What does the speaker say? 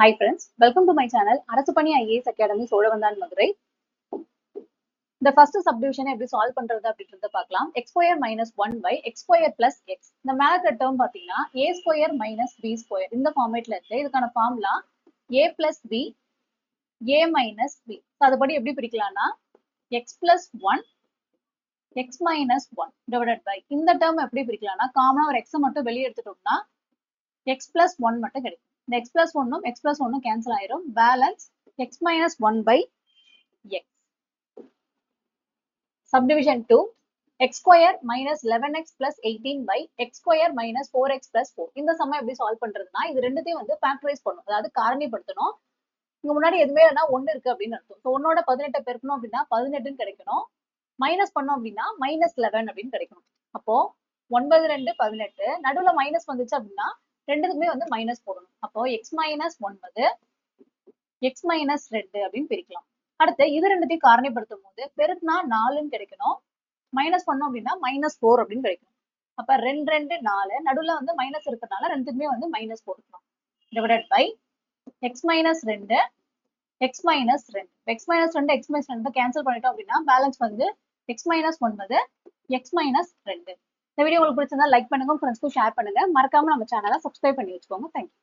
Hi friends welcome to my channel அரசு பணி IAS academy Cholavandan Madurai இந்த ஃபர்ஸ்ட் சப்டிவிஷனை எப்படி சால்வ் பண்றது அப்படின்றத பார்க்கலாம். X minus one by x power plus x இந்த மேல இருக்கிற டேர்ம் பார்த்தீங்கன்னா a square minus b square இந்த ஃபார்மேட்ல இருக்கு. இதுக்கான formula a plus b a minus b அதுபடி எப்படி பிரிக்கலாம்னா x plus one x minus one divided by இந்த டேர்ம் எப்படி பிரிக்கலாம்னா காமனா ஒரு எக்ஸை மட்டும் வெளியே எடுத்துட்டோம்னா எக்ஸ் பிளஸ் ஒன் மட்டும் கிடைக்கும். இந்த எக்ஸ் பிளஸ் ஒன்னும் எக்ஸ் பிளஸ் ஒன்னும் கேன்சல் ஆயிரும். Balance x minus one by x subdivision two x square minus eleven x plus eighteen by x square minus four x plus four இந்த சம எப்படி solve பண்றதுன்னா இது ரெண்டுத்தையும் வந்து ஃபேக்டரைஸ் பண்ணும். அதாவது காரணிப்படுத்தணும். இங்க முன்னாடி எதுவுமே இல்லைன்னா ஒன்னு இருக்கு அப்படின்னு அர்த்தம். ஸோ ஒன்னோட பதினெட்டை பெருக்கணும் அப்படின்னா பதினெட்டுன்னு கிடைக்கணும். மைனஸ் பண்ணோம் அப்படின்னா மைனஸ் லெவன் அப்படின்னு கிடைக்கணும். அப்போ ஒன்பது ரெண்டு பதினெட்டு நடுவுல மைனஸ் வந்துச்சு அப்படின்னா ரெண்டுக்குமே வந்து மைனஸ் போடணும். அப்போ எக்ஸ் மைனஸ் ஒன்பது எக்ஸ் மைனஸ் ரெண்டு அப்படின்னு பிரிக்கலாம். அடுத்து இது ரெண்டுத்தையும் காரணிப்படுத்தும் போது பெருக்குனா நாலுன்னு கிடைக்கணும். மைனஸ் பண்ணோம் அப்படின்னா மைனஸ் ஃபோர் அப்படின்னு கிடைக்கும். அப்ப ரெண்டு ரெண்டு நாலு நடுவுல வந்து மைனஸ் இருக்கிறதுனால ரெண்டுக்குமே வந்து மைனஸ் போட்டுக்கலாம். டிவைடட் பை எக்ஸ் மைனஸ் ரெண்டு எக்ஸ் மைனஸ் ரெண்டு. எக்ஸ் மைனஸ் ரெண்டு எக்ஸ் மைனஸ் ரெண்டு கேன்சல் பண்ணிட்டோம் அப்படின்னா பேலன்ஸ் வந்து எக்ஸ் மைனஸ் ஒன்பது எக்ஸ் மைனஸ் ரெண்டு. இந்த வீடியோ உங்களுக்கு பிடிச்சிருந்தா லைக் பண்ணுங்க ஃப்ரெண்ட்ஸ்க்கும் ஷேர் பண்ணுங்க. மறக்காம நம்ம சேனலை சப்ஸ்கிரைப் பண்ணி வச்சுக்கோங்க. தேங்க்யூ